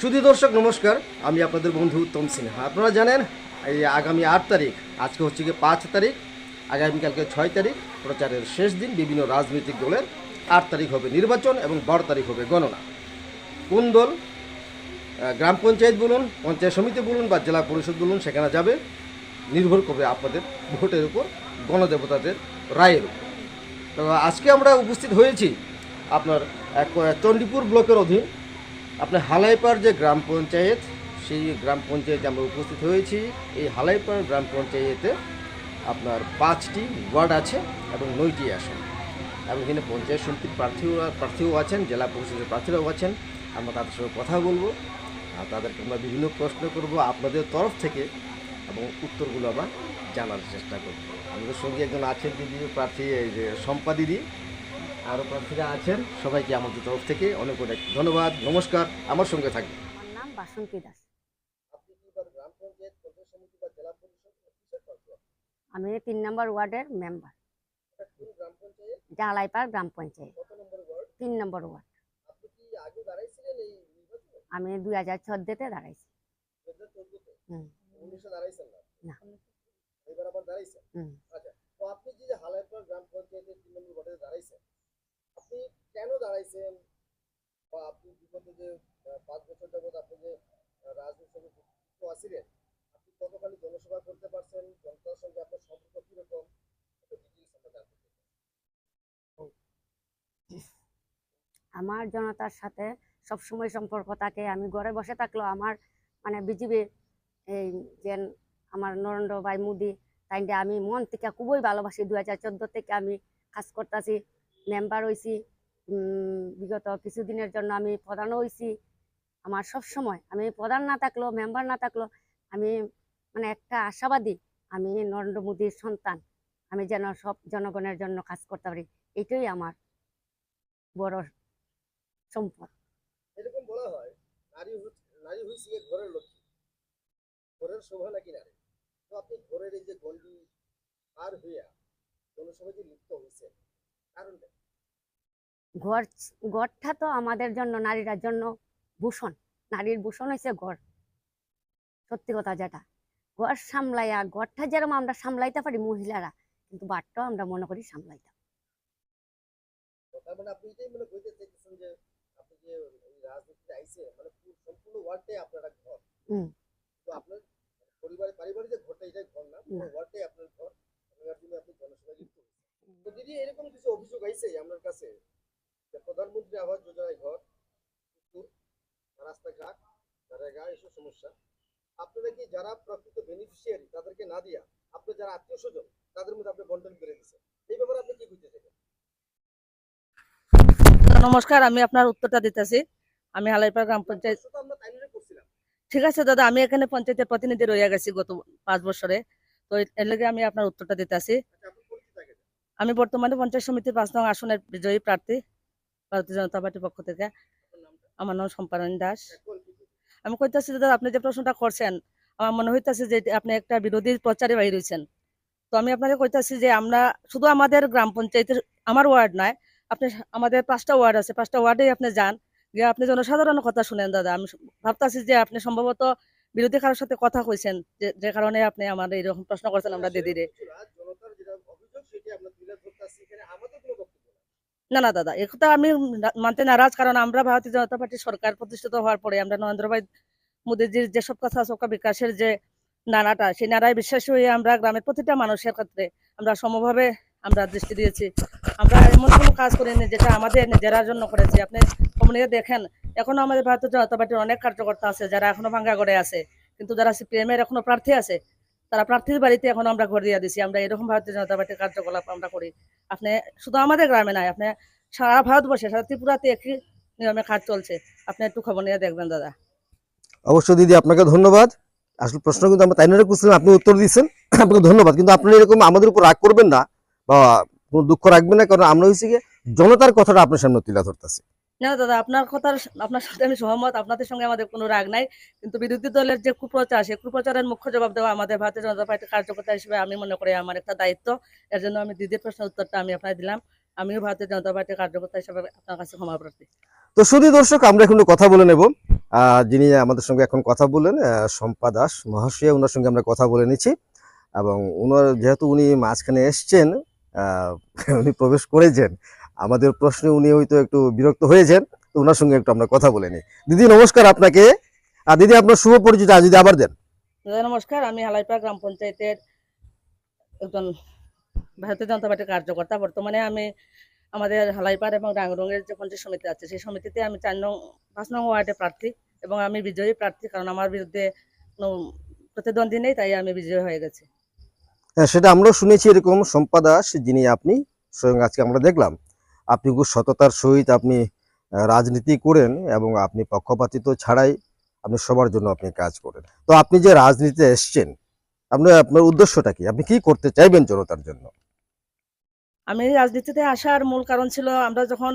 সুধী দর্শক, নমস্কার। আমি আপনাদের বন্ধু উত্তম সিনহা। আপনারা জানেন, এই আগামী আট তারিখ, আজকে হচ্ছে গিয়ে পাঁচ তারিখ আগামীকালকে ছয় তারিখ, প্রচারের শেষ দিন, বিভিন্ন রাজনৈতিক দলের আট তারিখ হবে নির্বাচন এবং বারো তারিখ হবে গণনা। কোন দল? গ্রাম পঞ্চায়েত বলুন, পঞ্চায়েত সমিতি বলুন বা জেলা পরিষদ বলুন, সেখানে যাবে। নির্ভর করবে আপনাদের ভোটের উপর, গণদেবতাদের রায়ের উপর। তো আজকে আমরা উপস্থিত হয়েছি আপনার এক, চণ্ডীপুর ব্লকের অধীন আপনার হালাইপাড় যে গ্রাম পঞ্চায়েত, সেই গ্রাম পঞ্চায়েতে আমরা উপস্থিত হয়েছি। এই হালাইপাড় গ্রাম পঞ্চায়েতে আপনার পাঁচটি ওয়ার্ড আছে এবং নয়টি আসন। এবং এখানে পঞ্চায়েত সমিতির প্রার্থীও প্রার্থীও আছেন, জেলা পরিষদের প্রার্থীরাও আছেন। আমরা তাদের সঙ্গে কথা বলব। আর তাদেরকে আমরা বিভিন্ন প্রশ্ন করব আপনাদের তরফ থেকে এবং উত্তরগুলো আমরা জানার চেষ্টা করব। আমাদের সঙ্গে একজন আছেন দিদি, প্রার্থী যে দিদি। আরও প্রার্থীরা আছেন সবাইকে আমাদের তরফ থেকে অনেক অনেক ধন্যবাদ নমস্কার আমার সঙ্গে থাকবে আমার নাম বাসন্তী দাস। আপনি কি গ্রাম পঞ্চায়েত পঞ্চায়েত সমিতি বা জেলা পরিষদ কিসের প্রার্থী আমি তিন নম্বর ওয়ার্ডের মেম্বার। কোন গ্রাম পঞ্চায়েত জালাইপাড় গ্রাম পঞ্চায়েত। কত নম্বর ওয়ার্ড তিন নম্বর ওয়ার্ড। আপনি কি আগে দাঁড়াইছিলেন আমি দুই হাজার চোদ্দতে দাঁড়াইছি। না। এবার আবার দাঁড়াইছেন আচ্ছা তো আপনি যে হালাইপাড় গ্রাম পঞ্চায়েতের তিন নম্বর ওয়ার্ডে দাঁড়াইছেন আপনি কেন দাঁড়াইছেন? বা আপনি বিগত যে পাঁচ বছর যাবত আপনি যে রাজনীতির সঙ্গে যুক্ত আছিলেন, আপনি কতখানি করতে পারছেন? জনতার সঙ্গে আপনার সম্পর্ক কীরকম? আমরা জনতার সাথে সবসময় সম্পর্ক থাকে। আমি ঘরে বসে থাকলেও আমার মানে বিজেপি এই যে আমার নরেন্দ্র ভাই মোদি তাই আমি মন থেকে খুবই ভালোবাসি। দু হাজার চোদ্দ থেকে আমি কাজ করতেছি। মেম্বার হয়েছি বিগত কিছুদিনের জন্য আমি প্রধানও হয়েছি আমার সব সময় আমি প্রধান না থাকলেও মেম্বার না থাকলেও আমি মানে একটা আশাবাদী আমি নরেন্দ্র মোদীর সন্তান। আমি যেন সব জনগণের জন্য কাজ করতে পারি। এটাই আমার বড় সম্পদ। এরকম যে লিপ্ত? ঘর ঘরটা তো আমাদের জন্য নারীরা জন্য ভূষণ নারীর ভূষণ হয়েছে ঘর সত্যি কথা যেটা ঘর সামলাইয়া ঘরটা যেরকম আমরা সামলাইতে পারি মহিলারা কিন্তু বাটটাও আমরা মনে করি সামলাইতে পারি। তো তার মানে মনে করতে চাইতেছেন যে আপনি যে এই রাজনীতিতে আইছে মানে পুরো সম্পূর্ণ ওয়ার্ডটাই আপনার এক ঘর হুম। তো আপনার পরিবারে পারিবারিক যে ঘরটা এটাই ঘর না। ওয়ার্ডটাই আপনার ঘর আপনি জনসভায় দিদি এরকম কিছু অভিযোগ আইছে আপনার কাছে? যে প্রধানমন্ত্রী আবাস যোজনায় ঘর পুকুর রাস্তাঘাট নরেগা এসব সমস্যা। আপনারা কি যারা প্রকৃত বেনিফিশিয়ারি তাদেরকে না দিয়া আপনি যারা আত্মীয় স্বজন তাদের মধ্যে আপনি বন্টন করে দিচ্ছেন এই ব্যাপারে আপনি কি বুঝতে নমস্কার আমি আপনার উত্তরটা দিতেছি। আমি হালাইপাড়া গ্রাম পঞ্চায়েত ঠিক আছে দাদা আমি এখানে পঞ্চায়েতের প্রতিনিধি রয়ে গেছি গত পাঁচ বছরে। তো এর লেগে আমি আপনার উত্তরটা দিতেছি আচ্ছা আপনি পরিচিত আগে আমি বর্তমানে পঞ্চায়েত সমিতির পাঁচ নং আসনের বিজয়ী প্রার্থী ভারতীয় জনতা পার্টির পক্ষ থেকে। আমার নাম সম্পাদন দাস? আমি কইতাছি দাদা আপনি যে প্রশ্নটা করছেন আমার মনে হইতাছে যে আপনি একটা বিরোধী প্রচারে বাইর হয়েছেন তো আমি আপনাকে কইতাছি যে আমরা শুধু আমাদের গ্রাম পঞ্চায়েতের আমার ওয়ার্ড নয় আপনি আমাদের পাঁচটা ওয়ার্ড আছে পাঁচটা ওয়ার্ডেই আপনি যান গিয়ে আপনি জনসাধারণের কথা শুনেন দাদা। আমি ভাবতাছি যে আপনি সম্ভবত বিরোধী কারোর সাথে কথা কইছেন যে যে কারণে আপনি আমার এইরকম প্রশ্ন করছেন আমরা দিদিরে সেরকম কিছু না, জনতার যেটা অভিযোগ সেটা আমরা তুলে ধরতেছি এখানে আমাদের কোনো বক্তব্য না না, দাদা একথা আমি মানতে নারাজ, কারণ আমরা ভারতীয় জনতা পার্টির সরকার প্রতিষ্ঠিত হওয়ার পরে আমরা নরেন্দ্র ভাই মোদীজির যেসব কথা সবকা বিকাশের যে নাড়াটা সেই নাড়ায় বিশ্বাসী হয়ে আমরা গ্রামের প্রতিটা মানুষের ক্ষেত্রে আমরা সমভাবে আমরা দৃষ্টি দিয়েছি। আমরা এমন কোনো কাজ করিনি যেটা আমাদের নিজেরার জন্য করেছি। আপনি কমনিয়ে দেখেন, এখনও আমাদের ভারতীয় জনতা পার্টির অনেক কার্যকর্তা আছে, যারা এখনও ভাঙ্গা করে আছে, কিন্তু যারা সিপিএম এর এখনও প্রার্থী আছে তারা প্রার্থীর বাড়িতে এখন আমরা ঘর দিয়ে দিছি, আমরা এরকম ভারতীয় জনতা পার্টির কার্যকলাপ আমরা করি। আপনি শুধু আমাদের গ্রামে নাই, আপনি সারা ভারতবর্ষে, সারা ত্রিপুরাতে একই নিয়মে কাজ চলছে। আপনি একটু খবর নিয়ে দেখবেন, দাদা। অবশ্যই দিদি, আপনাকে ধন্যবাদ। আসলে প্রশ্ন কিন্তু আমরা তাই নিয়ে করছিলাম, আপনি উত্তর দিচ্ছেন আপনাকে ধন্যবাদ। কিন্তু আপনি এরকম আমাদের উপর রাগ করবেন না, বা কোনো দুঃখ রাখবেন না, কারণ আমরা হয়েছি গিয়ে জনতার কথাটা আপনার সামনে তুলে ধরতেছি। না দাদা আপনার কথার আপনার সাথে আমি সহমত। আপনাদের সঙ্গে আমাদের কোনো রাগ নাই। কিন্তু বিরোধী দলের যে কুপ্রচার সেই কুপ্রচারের মুখ্য জবাব দেওয়া আমাদের ভারতীয় জনতা পার্টির কার্যকর্তা হিসেবে আমি মনে করি আমার একটা দায়িত্ব। এর জন্য আমি দিদির প্রশ্নের উত্তরটা আমি আপনার দিলাম। আমিও ভারতীয় জনতা পার্টির কার্যকর্তা হিসেবে আপনার কাছে ক্ষমা প্রার্থী। তো শুধু দর্শক আমরা এখন কথা বলে নেব। যিনি আমাদের সঙ্গে এখন কথা বললেন আহ, শম্পা দাস মহাশয়া ওনার সঙ্গে আমরা কথা বলে নিচ্ছি। এবং ওনার যেহেতু উনি মাঝখানে এসছেন উনি প্রবেশ করেছেন আমাদের প্রশ্নে উনি হয়তো একটু বিরক্ত হয়েছেন তো ওনার সঙ্গে একটু আমরা কথা বলে নিই। দিদি নমস্কার আপনাকে। আর দিদি আপনার শুভ পরিচিত আজ যদি আবার দেন। দাদা নমস্কার। আমি হালাইপাড়া গ্রাম পঞ্চায়েতের একজন ভারতীয় জনতা পার্টির কার্যকর্তা। বর্তমানে আমি আমাদের হালাইপাড় এবং ডাঙ্গরঙ্গের যে পঞ্চায়েত সমিতি আছে সেই সমিতিতে আমি চার নং পাঁচ নং ওয়ার্ডে প্রার্থী এবং আমি বিজয়ী প্রার্থী কারণ আমার বিরুদ্ধে কোনো প্রতিদ্বন্দ্বী নেই তাই আমি বিজয়ী হয়ে গেছি। হ্যাঁ সেটা আমরাও শুনেছি এরকম। সম্পাদাস যিনি আপনি স্বয়ং আজকে আমরা দেখলাম। আপনি খুব সততার সহিত আপনি রাজনীতি করেন এবং আপনি পক্ষপাতিত্ব ছাড়াই আপনি সবার জন্য আপনি কাজ করেন। তো আপনি যে রাজনীতিতে এসছেন, আপনার আপনার উদ্দেশ্যটা কি? আপনি কি করতে চাইবেন জনতার জন্য? আমি রাজনীতিতে আসার মূল কারণ ছিল আমরা যখন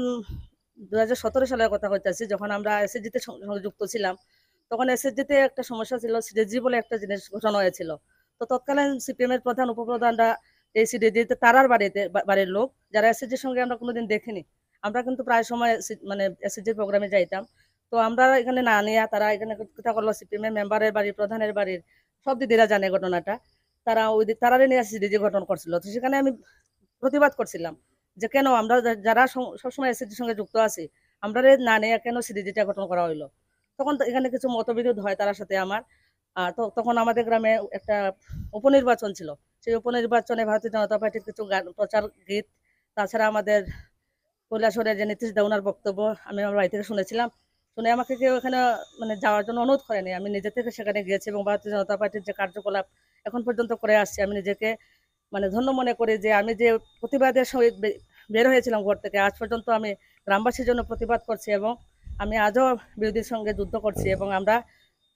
দু হাজার সতেরো সালের কথা হইতেছি যখন আমরা এসএসজিতে সংযুক্ত ছিলাম, তখন এসএসজিতে একটা সমস্যা ছিল সিডিজি বলে একটা জিনিস ঘোষণা হয়েছিল। তো তৎকালীন সিপিএম এর প্রধান, উপপ্রধানরা এই সিডিজিতে তারার বাড়িতে বাড়ির লোক, যারা এসএসজির সঙ্গে আমরা কোনোদিন দেখিনি। আমরা কিন্তু প্রায় সময় মানে এসএসজির প্রোগ্রামে যাইতাম। তো আমরা এখানে না নিয়ে, তারা এখানে কথা করল সিপিএম এর মেম্বারের বাড়ির প্রধানের বাড়ির সব দিদিরা জানে ঘটনাটা। তারা ওই তারারে নিয়ে সিডিজি গঠন করছিল। তো সেখানে আমি প্রতিবাদ করছিলাম যে কেন আমরা যারা সবসময় এসএসজির সঙ্গে যুক্ত আছি, আমরা না নিয়ে কেন সিডিজিটা গঠন করা হইল? তখন এখানে কিছু মতবিরোধ হয় তার সাথে আমার। তো তখন আমাদের গ্রামে একটা উপনির্বাচন ছিল। সেই উপনির্বাচনে ভারতীয় জনতা পার্টির কিছু প্রচার গীত, তাছাড়া আমাদের কৈলাসরের যে নীতিশ দা ওনার বক্তব্য আমি আমার বাড়ি থেকে শুনেছিলাম। শুনে আমাকে কেউ এখানে মানে যাওয়ার জন্য অনুরোধ করেনি। আমি নিজে থেকে সেখানে গিয়েছি এবং ভারতীয় জনতা পার্টির যে কার্যকলাপ এখন পর্যন্ত করে আসছি। আমি নিজেকে মানে ধন্য মনে করি যে আমি যে প্রতিবাদের সহিত বের হয়েছিলাম ঘর থেকে, আজ পর্যন্ত আমি গ্রামবাসীর জন্য প্রতিবাদ করছি এবং আমি আজও বিরোধীর সঙ্গে যুদ্ধ করছি এবং আমরা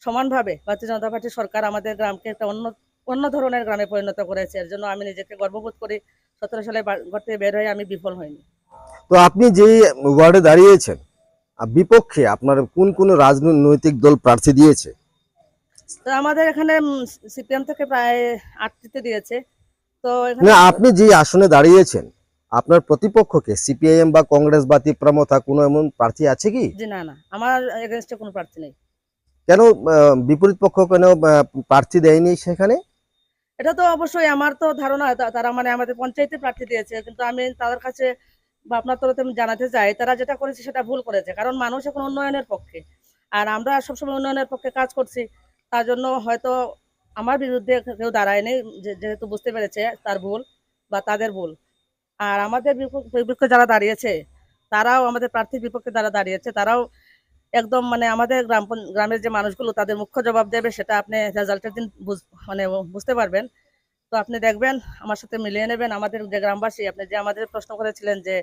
সমানভাবে ভারতীয় জনতা পার্টির সরকার আমাদের গ্রামকে একটা অন্য অন্য ধরনের গ্রামে পরিণত করেছে। এর জন্য আমি নিজেকে গর্ববোধ করি। সতেরো সালে ঘর থেকে বের হয়ে আমি বিফল হইনি। তো আপনি যে ওয়ার্ডে দাঁড়িয়েছেন বিপক্ষে আপনার কোন কোন রাজনৈতিক দল প্রার্থী দিয়েছে? তো আমাদের এখানে সিপিএম থেকে প্রায় আটটিতে দিয়েছে। তো না আপনি যে আসনে দাঁড়িয়েছেন আপনার প্রতিপক্ষকে সিপিআইএম বা কংগ্রেস বা তিপ্রামথা কোনো এমন প্রার্থী আছে কি? না না আমার এগেনস্টে কোনো প্রার্থী নেই। কেন বিপরীত পক্ষ কেন প্রার্থী দেয়নি সেখানে? এটা তো অবশ্যই আমার তো ধারণা তারা মানে আমাদের পঞ্চায়েতে প্রার্থী দিয়েছে, কিন্তু আমি তাদের কাছে বা আপনার তরফে আমি জানাতে চাই, তারা যেটা করেছে সেটা ভুল করেছে, কারণ মানুষ এখন উন্নয়নের পক্ষে। আর আমরা সবসময় উন্নয়নের পক্ষে কাজ করছি, তার জন্য হয়তো আমার বিরুদ্ধে কেউ দাঁড়ায়নি যেহেতু বুঝতে পেরেছে তার ভুল বা তাদের ভুল। আর আমাদের বিপক্ষে যারা দাঁড়িয়েছে, তারাও আমাদের প্রার্থীর বিপক্ষে যারা দাঁড়িয়েছে, তারাও একদম মানে আমাদের গ্রাম গ্রামের যে মানুষগুলো তাদের মুখ্য জবাব দেবে সেটা আপনি রেজাল্টের দিন মানে বুঝতে পারবেন। তো আপনি দেখবেন আমার সাথে মিলিয়ে নেবেন আমাদের যে গ্রামবাসী আপনি যে আমাদের প্রশ্ন করেছিলেন যে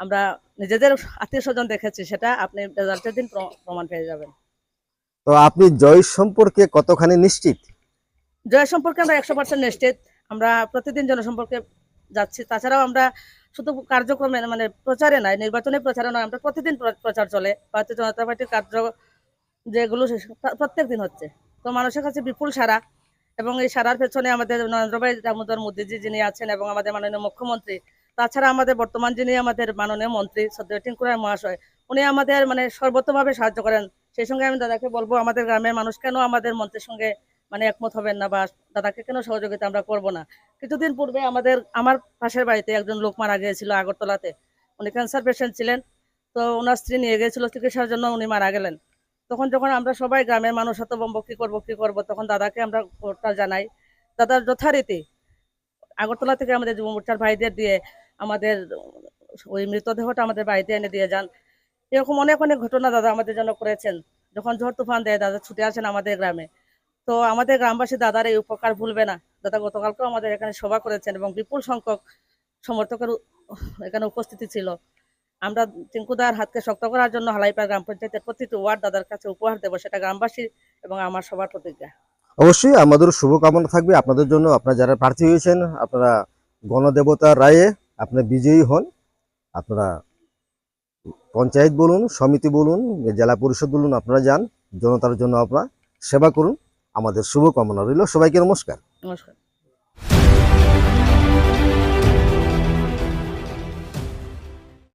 আমরা নিজেদের আত্মীয় স্বজন দেখেছি সেটা আপনি রেজাল্টের দিন প্রমাণ পেয়ে যাবেন। তো আপনি জয় সম্পর্কে কতখানি নিশ্চিত? জয় সম্পর্কে আমরা একশো পার্সেন্ট নিশ্চিত। আমরা প্রতিদিন জনসম্পর্কে যাচ্ছি। তাছাড়াও আমরা শুধু কার্যক্রমে মানে প্রচারে নয়, নির্বাচনী প্রচারে নয়, আমরা প্রতিদিন প্রচার চলে। ভারতীয় জনতা পার্টির কার্য যেগুলো প্রত্যেক দিন হচ্ছে। তো মানুষের কাছে বিপুল সারা এবং এই সারার পেছনে আমাদের নরেন্দ্র ভাই দামোদর মোদীজি যিনি আছেন এবং আমাদের মাননীয় মুখ্যমন্ত্রী, তাছাড়া আমাদের বর্তমান যিনি আমাদের মাননীয় মন্ত্রী সদ্য টিঙ্কুরায় মহাশয়, উনি আমাদের মানে সর্বোত্তভাবে সাহায্য করেন। সেই সঙ্গে আমি দাদাকে বলব, আমাদের গ্রামের মানুষ কেন আমাদের মন্ত্রীর সঙ্গে মানে একমত হবেন না বা দাদাকে কেন সহযোগিতা আমরা করব না? কিছুদিন পূর্বে আমাদের, আমার পাশের বাড়িতে একজন লোক মারা গিয়েছিল আগরতলাতে। উনি ক্যান্সার পেশেন্ট ছিলেন। তো ওনার স্ত্রী নিয়ে গিয়েছিল চিকিৎসার জন্য, উনি মারা গেলেন। তখন যখন আমরা সবাই গ্রামের মানুষ হতবম্ব কি করব কি করব, তখন দাদাকে আমরা খবরটা জানাই। দাদার যথারীতি আগরতলা থেকে আমাদের যুব মোর্চার ভাইদের দিয়ে আমাদের ওই মৃতদেহটা আমাদের বাড়িতে এনে দিয়ে যান। এরকম অনেক অনেক ঘটনা দাদা আমাদের জন্য করেছেন। যখন ঝড় তুফান দেয়, দাদা ছুটে আসেন আমাদের গ্রামে। তো আমাদের গ্রামবাসী দাদার এই উপকার ভুলবে না। দাদা গতকালকেও আমাদের এখানে সভা করেছেন এবং বিপুল সংখ্যক সমর্থকের এখানে উপস্থিতি ছিল। আমরা টিঙ্কুদার হাতকে শক্ত করার জন্য হালাইপাড়া গ্রাম পঞ্চায়েতের প্রতিটি ওয়ার্ড দাদার কাছে উপহার দেবো, সেটা গ্রামবাসী এবং আমার সবার প্রতিজ্ঞা। অবশ্যই আমাদের শুভকামনা থাকবে। আপনাদের জন্য আপনারা যারা প্রার্থী হয়েছেন, আপনারা গণদেবতার রায়ে আপনারা বিজয়ী হন। আপনারা পঞ্চায়েত বলুন, সমিতি বলুন, জেলা পরিষদ বলুন, আপনারা যান, জনতার জন্য আপনারা সেবা করুন। আমাদের শুভকামনা রইল। সবাইকে নমস্কার। নমস্কার।